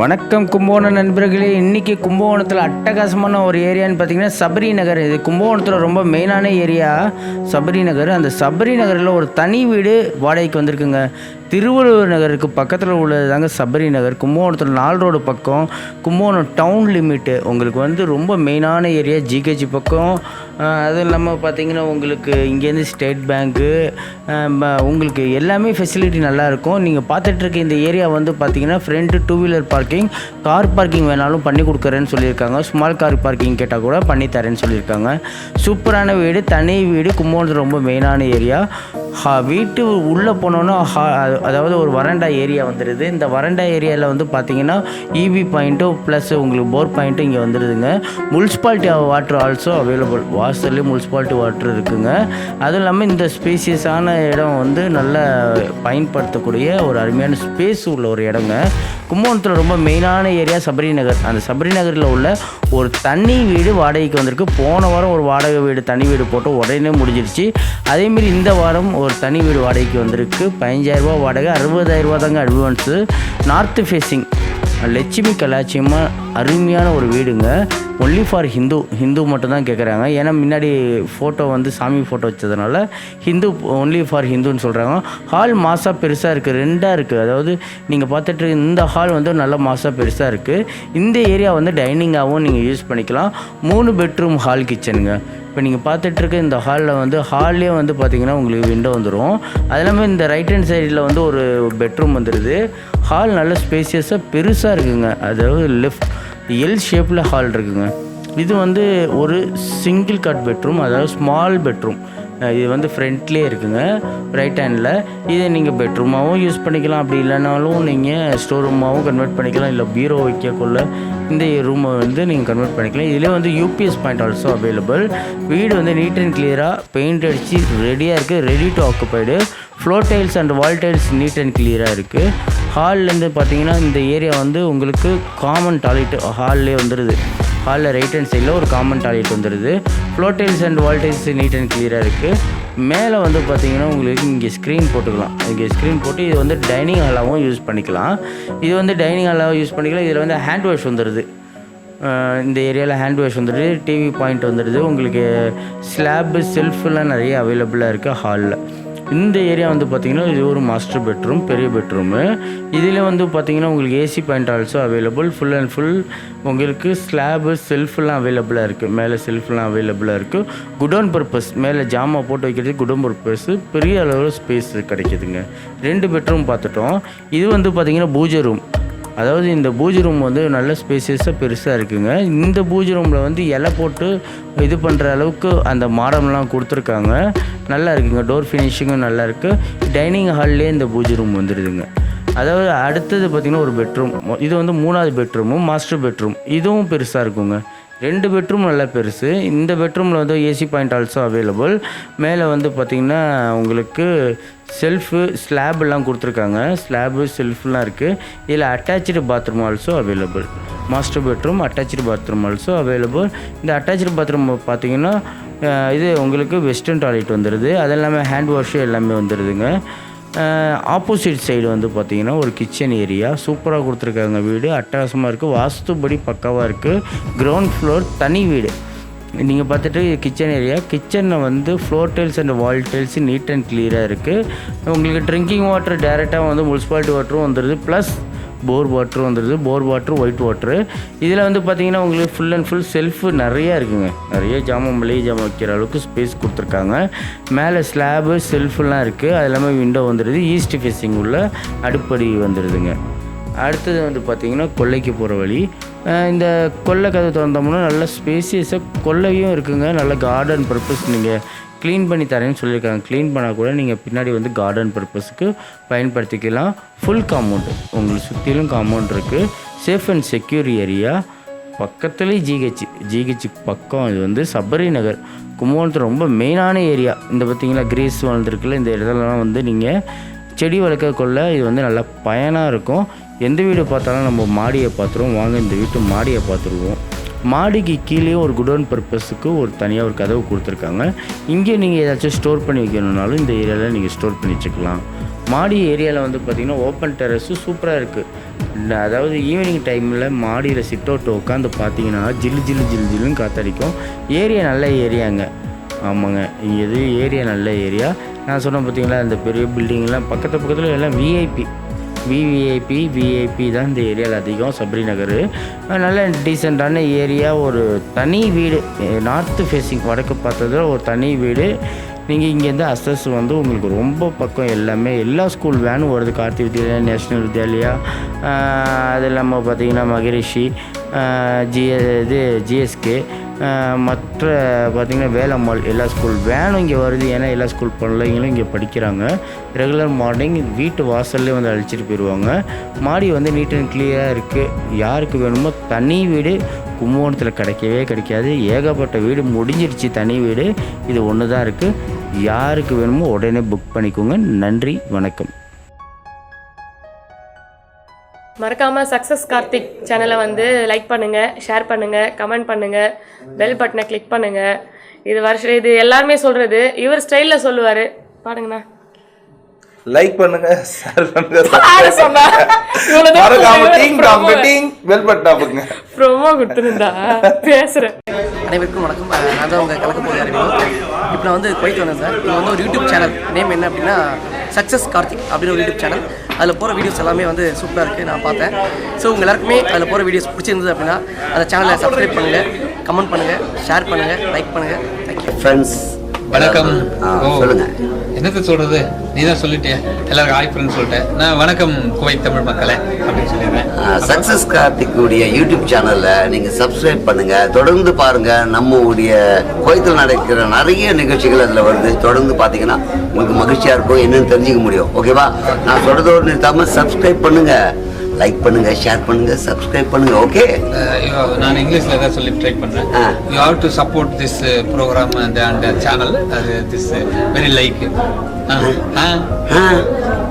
வணக்கம் கும்பகோணம் நண்பர்களே. இன்றைக்கி கும்பகோணத்தில் அட்டகாசமான ஒரு ஏரியான்னு பார்த்தீங்கன்னா சபரி நகர். இது கும்பகோணத்தில் ரொம்ப மெயினான ஏரியா சபரி நகர். அந்த சபரி நகரில் ஒரு தனி வீடு வாடகைக்கு வந்திருக்குங்க. திருவள்ளுவர் நகருக்கு பக்கத்தில் உள்ளது தாங்க சபரி நகர். கும்பகோணத்தில் நால் ரோடு பக்கம் கும்பகோணம் டவுன் லிமிட்டு. உங்களுக்கு வந்து ரொம்ப மெயினான ஏரியா ஜிகேஜி பக்கம். அதுவும் இல்லாமல் பார்த்தீங்கன்னா உங்களுக்கு இங்கேருந்து ஸ்டேட் பேங்க்கு உங்களுக்கு எல்லாமே ஃபெசிலிட்டி நல்லாயிருக்கும் நீங்கள் பார்த்துட்ருக்க இந்த ஏரியா வந்து பார்த்தீங்கன்னா front two wheeler parking car parking வேணாலும் பண்ணி கொடுக்குறேன்னு சொல்லியிருக்காங்க. ஸ்மால் கார் பார்க்கிங் கேட்டால் கூட பண்ணி தரேன்னு சொல்லியிருக்காங்க. சூப்பரான வீடு தனி வீடு கும்பகோணத்தில் ரொம்ப மெயினான ஏரியா. ஹா வீட்டு உள்ளே போனோன்னா ஹா அதாவது ஒரு வறண்டா ஏரியா வந்துடுது இந்த வறண்டா ஏரியாவில் வந்து பார்த்தீங்கன்னா இபி பாயிண்ட்டும் ப்ளஸ் உங்களுக்கு போர் பாயிண்ட்டும் இங்கே வந்துடுதுங்க முனிசிபாலிட்டி வாட்டர் ஆல்சோ அவைலபிள் வாசல்லே முனிசிபாலிட்டி வாட்டர் இருக்குங்க. அதுவும் இல்லாமல் இந்த ஸ்பேசியஸான இடம் வந்து நல்ல பயன்படுத்தக்கூடிய ஒரு அருமையான ஸ்பேஸ் உள்ள ஒரு இடங்க. கும்பகோணத்தில் ரொம்ப மெயினான ஏரியா சபரி நகர். அந்த சபரி நகரில் உள்ள ஒரு தனி வீடு வாடகைக்கு வந்திருக்கு. போன வாரம் ஒரு வாடகை வீடு தனி வீடு போட்டு உடனே முடிஞ்சிருச்சு. அதேமாரி இந்த வாரம் ஒரு தனி வீடு வாடகைக்கு வந்திருக்கு. பதினஞ்சாயிரரூபா வாடகை அறுபதாயிரரூபா தாங்க அட்வான்ஸு நார்த்து ஃபேஸிங் லட்சுமி கலாச்சியமாக அருமையான ஒரு வீடுங்க. ஒன்லி ஃபார் ஹிந்து ஹிந்து மட்டும் தான் கேட்குறாங்க ஏன்னா முன்னாடி ஃபோட்டோ வந்து சாமி ஃபோட்டோ வச்சதுனால ஹிந்து ஒன்லி ஃபார் ஹிந்துன்னு சொல்கிறாங்க ஹால் மாசாக பெருசாக இருக்குது ரெண்டாக இருக்குது அதாவது நீங்கள் பார்த்துட்டு இந்த ஹால் வந்து நல்ல மாசாக பெருசாக இருக்குது இந்த ஏரியா வந்து டைனிங்காகவும் நீங்கள் யூஸ் பண்ணிக்கலாம். மூணு பெட்ரூம் ஹால் கிச்சனுங்க இப்போ நீங்கள் பார்த்துட்ருக்க இந்த ஹாலில் வந்து ஹால்லே வந்து பார்த்தீங்கன்னா உங்களுக்கு விண்டோ வந்துடும் அது இல்லாமல் இந்த ரைட் ஹேண்ட் சைடில் வந்து ஒரு பெட்ரூம் வந்துடுது ஹால் நல்ல ஸ்பேசியஸாக பெருசாக இருக்குங்க. அதாவது லெஃப்ட் எல் ஷேப்பில் ஹால் இருக்குங்க. இது வந்து ஒரு சிங்கிள் கட் பெட்ரூம் அதாவது ஸ்மால் பெட்ரூம் இது வந்து ஃப்ரண்ட்லேயே இருக்குங்க. ரைட் ஹேண்டில் இதை நீங்கள் பெட்ரூமாகவும் யூஸ் பண்ணிக்கலாம். அப்படி இல்லைனாலும் நீங்கள் ஸ்டோர் ரூமாகவும் கன்வெர்ட் பண்ணிக்கலாம். இல்லை பீரோ வைக்கக்குள்ள இந்த ரூமை வந்து நீங்கள் கன்வெர்ட் பண்ணிக்கலாம். இதிலே வந்து யூபிஎஸ் பாயிண்ட் ஆல்சோ அவைலபிள் வீடு வந்து நீட் அண்ட் கிளியராக பெயிண்ட் அடித்து ரெடியாக இருக்குது ready to occupied floor tiles and wall tiles neat and கிளியராக இருக்குது ஹால்லேருந்து பார்த்தீங்கன்னா இந்த ஏரியா வந்து உங்களுக்கு காமன் டாய்லெட் ஹால்லே வந்துடுது ஹாலில் ரைட் ஹேண்ட் சைடில் ஒரு காமன் டாய்லெட் வந்துடுது floor tiles and wall tiles neat and கிளியராக இருக்குது மேலே வந்து பார்த்தீங்கன்னா உங்களுக்கு இங்கே ஸ்க்ரீன் போட்டுக்கலாம். இங்கே ஸ்க்ரீன் போட்டு இது வந்து டைனிங் ஹாலாகவும் யூஸ் பண்ணிக்கலாம். இது வந்து டைனிங் ஹாலாகவும் யூஸ் பண்ணிக்கலாம். இதில் வந்து ஹேண்ட் வாஷ் வந்துடுது இந்த ஏரியாவில் ஹேண்ட் வாஷ் வந்துடுது டிவி பாயிண்ட் வந்துடுது உங்களுக்கு ஸ்லாப்பு செல்ஃபெல்லாம் நிறைய அவைலபிளாக இருக்குது ஹாலில் இந்த ஏரியா வந்து பார்த்தீங்கன்னா இது ஒரு மாஸ்டர் பெட்ரூம் பெரிய பெட்ரூமு இதில் வந்து பார்த்தீங்கன்னா உங்களுக்கு AC point also available full and full உங்களுக்கு ஸ்லாபு செல்ஃபெல்லாம் அவைலபிளாக இருக்குது மேலே செல்ஃபெல்லாம் அவைலபிளாக இருக்குது குடோன் பர்பஸ் மேலே ஜாமா போட்டு வைக்கிறதுக்கு குடோன் பர்பஸ் பெரிய அளவில் ஸ்பேஸ் கிடைக்குதுங்க. ரெண்டு பெட்ரூம் பார்த்துட்டோம். இது வந்து பார்த்திங்கன்னா பூஜை ரூம் அதாவது இந்த பூஜை ரூம் வந்து நல்ல ஸ்பேசியஸாக பெருசாக இருக்குங்க. இந்த பூஜை ரூமில் வந்து இலை போட்டு இது பண்ணுற அளவுக்கு அந்த மாடம்லாம் கொடுத்துருக்காங்க. நல்லா இருக்குங்க. டோர் ஃபினிஷிங்கும் நல்லா இருக்குது டைனிங் ஹால்லே இந்த பூஜை ரூம் வந்துடுதுங்க அதாவது அடுத்தது பார்த்திங்கன்னா ஒரு பெட்ரூம் இது வந்து மூணாவது பெட்ரூமும் மாஸ்டர் பெட்ரூம் இதுவும் பெருசாக இருக்குங்க. ரெண்டு பெட்ரூம் நல்லா பெருசு. இந்த பெட்ரூமில் வந்து ஏசி பாயிண்ட் ஆல்சோ அவைலபிள் மேலே வந்து பார்த்திங்கன்னா உங்களுக்கு செல்ஃபு ஸ்லாப்லாம் கொடுத்துருக்காங்க. ஸ்லாபு செல்ஃப்லாம் இருக்குது இதில் attach bathroom also available master bedroom attach bathroom also available இந்த அட்டாச்சு பாத்ரூம் பார்த்தீங்கன்னா இது உங்களுக்கு வெஸ்டர்ன் டாய்லெட் வந்துடுது அது இல்லாமல் ஹேண்ட் வாஷு எல்லாமே வந்துடுதுங்க ஆப்போசிட் சைடு வந்து பார்த்தீங்கன்னா ஒரு கிச்சன் ஏரியா சூப்பராக கொடுத்துருக்காங்க வீடு. அட்டகாசமாக இருக்குது வாஸ்துபடி பக்காவாக இருக்குது கிரவுண்ட் ஃப்ளோர் தனி வீடு. நீங்கள் பார்த்துட்டு கிச்சன் ஏரியா கிச்சனில் வந்து floor tiles and wall tiles neat and கிளியராக இருக்குது உங்களுக்கு ட்ரிங்கிங் வாட்டர் டேரெக்டாக வந்து முனிசிபாலிட்டி வாட்டரும் வந்துடுது ப்ளஸ் போர் வாட்டரும் வந்துடுது போர் வாட்ரு ஒயிட் வாட்ரு இதில் வந்து பார்த்தீங்கன்னா உங்களுக்கு ஃபுல் அண்ட் ஃபுல் செல்ஃபு நிறையா இருக்குங்க. நிறைய ஜாமான் மளிகை ஜாமான் வைக்கிற அளவுக்கு ஸ்பேஸ் கொடுத்துருக்காங்க. மேலே ஸ்லாபு செல்ஃபுலாம் இருக்குது அது இல்லாமல் விண்டோ வந்துடுது ஈஸ்ட் ஃபேஸிங் உள்ள அடுப்படி வந்துடுதுங்க அடுத்தது வந்து பார்த்திங்கன்னா கொல்லைக்கு போகிற வழி. இந்த கொல்லை கதை திறந்தோம்னா நல்ல ஸ்பேசியஸாக கொல்லையும் இருக்குங்க. நல்ல கார்டன் பர்பஸ் நீங்கள் க்ளீன் பண்ணி தரேன்னு சொல்லியிருக்காங்க. க்ளீன் பண்ணால் கூட நீங்கள் பின்னாடி வந்து கார்டன் பர்பஸ்க்கு பயன்படுத்திக்கலாம். ஃபுல் காம்பவுண்டு உங்களுக்கு சுற்றிலும் காம்பவுண்ட் இருக்குது சேஃப் அண்ட் செக்யூர் ஏரியா பக்கத்துலேயே ஜிஹெச் ஜிஹெச் பக்கம் இது வந்து சபரி நகர். கும்பகோணத்தில் ரொம்ப மெயினான ஏரியா இந்த பார்த்திங்கன்னா கிரேஸ் வளர்ந்துருக்குல்ல இந்த இடத்துலலாம் வந்து நீங்கள் செடி வளர்க்கக்குள்ள இது வந்து நல்லா பயனாக இருக்கும். எந்த வீடு பார்த்தாலும் நம்ம மாடியை பார்த்துருவோம். வாங்க இந்த வீட்டு மாடியை பார்த்துருவோம். மாடிக்கு கீழே ஒரு குடோன் பர்பஸுக்கு ஒரு தனியாக ஒரு கதவு கொடுத்துருக்காங்க. இங்கே நீங்கள் ஏதாச்சும் ஸ்டோர் பண்ணி வைக்கணுன்னாலும் இந்த ஏரியாவில் நீங்கள் ஸ்டோர் பண்ணி வச்சுக்கலாம். மாடி ஏரியாவில் வந்து பார்த்திங்கன்னா ஓப்பன் டெரஸு சூப்பராக இருக்குது அதாவது ஈவினிங் டைமில் மாடியில் சிட் அவுட் உட்காந்து பார்த்தீங்கன்னா ஜில்லு ஜில்லு ஜில்லு ஜில்லுன்னு காத்தடிக்கும். ஏரியா நல்ல ஏரியாங்க ஆமாங்க. இங்கே இது ஏரியா நல்ல ஏரியா நான் சொன்னேன் பார்த்தீங்களா இந்த பெரிய பில்டிங்லாம் பக்கத்து பக்கத்தில் எல்லாம் விஐபி விவிஐபி விஐபி தான் இந்த ஏரியாவில் அதிகம் சபரி நகர். நல்ல டீசெண்டான ஏரியா ஒரு தனி வீடு. நார்த்து ஃபேஸிங் வடக்கு பார்த்ததில் ஒரு தனி வீடு. நீங்கள் இங்கேருந்து அசஸ் வந்து உங்களுக்கு ரொம்ப பக்கம் எல்லாமே எல்லா ஸ்கூல் வேனும் வருது. கார்த்தி வித்யாலயா நேஷ்னல் வித்யாலயா அது இல்லாமல் பார்த்தீங்கன்னா மகரிஷி ஜிஎ இது ஜிஎஸ்கே மற்ற பார்த்திங்கன்னா வேலம்மாள் எல்லா ஸ்கூல் வேனும் இங்கே வருது ஏன்னா எல்லா ஸ்கூல் பிள்ளைங்களும் இங்கே படிக்கிறாங்க. ரெகுலர் மார்னிங் வீட்டு வாசல்லே வந்து அழைச்சிட்டு போயிடுவாங்க மாடி வந்து நீட் அண்ட் கிளியராக இருக்குது யாருக்கு வேணுமோ தனி வீடு கும்பகோணத்தில் கிடைக்கவே கிடைக்காது. ஏகப்பட்ட வீடு முடிஞ்சிருச்சு தனி வீடு. இது ஒன்று தான் இருக்குது யாருக்கு வேணுமோ உடனே புக் பண்ணிக்கோங்க. நன்றி வணக்கம். மறக்காம சக்ஸஸ் கார்த்திக் சேனலை வந்து லைக் பண்ணுங்க ஷேர் பண்ணுங்க கமெண்ட் பண்ணுங்க பெல் பட்டனை கிளிக் பண்ணுங்க. இது வருஷம் இது எல்லாருமே சொல்றது இவர் ஸ்டைல்ல சொல்லுவாரு. பாடுங்கண்ணா. லைக் பண்ணுங்க ஷேர் பண்ணுங்க promo கொடுத்துருந்தா பேசுறேன். அனைவருக்கும் வணக்கம். நான் தான் உங்கள் கலக்க போகிற அறிவு இப்போ நான் வந்து குவைத் வந்தேன் சார். இது வந்து ஒரு யூடியூப் சேனல் நேம் என்ன அப்படின்னா சக்ஸஸ் கார்த்திக் அப்படின்னு ஒரு யூடியூப் சேனல். அதில் போகிற வீடியோஸ் எல்லாமே வந்து சூப்பராக இருக்குது நான் பார்த்தேன். ஸோ உங்கள் எல்லாருக்குமே அதில் போகிற வீடியோஸ் பிடிச்சிருந்தது அப்படின்னா அந்த சேனலை சப்ஸ்கிரைப் பண்ணுங்கள் கமெண்ட் பண்ணுங்கள் ஷேர் பண்ணுங்கள் லைக் பண்ணுங்கள் தேங்க்யூ ஃப்ரெண்ட்ஸ் வணக்கம். ஆ, ஓ, சொல்லுங்க. என்னத்த சொல்றது? நீ தான் சொல்லிட்டிய. எல்லாருக்கும் ஹாய் ஃப்ரெண்ட் சொல்லிட்டேன். நான் வணக்கம் குவைத் தமிழ் மக்களே அப்படின்னு சொல்லிடுறேன் சக்சஸ் கார்த்திக்குடைய யூடியூப் சேனல்ல நீங்க சப்ஸ்கிரைப் பண்ணுங்க. தொடர்ந்து பாருங்க. நம்ம உடைய கோயத்தில் நடக்கிற நிறைய நிகழ்ச்சிகள் அதுல வருது. தொடர்ந்து பாத்தீங்கன்னா உங்களுக்கு மகிழ்ச்சியா இருக்கும். என்னன்னு தெரிஞ்சுக்க முடியும். ஓகேவா நான் சொல்றதோடு நிறுத்தாம சப்ஸ்கிரைப் பண்ணுங்க. லைக் பண்ணுங்க ஷேர் பண்ணுங்க சப்ஸ்கிரைப் பண்ணுங்க. ஓகே ஐயோ, நான் இங்கிலீஷ்ல தான் சொல்லி ட்ரை பண்றேன். ஆ. You have to support this program and and channel அது திஸ் வெரி லைக் ஆ.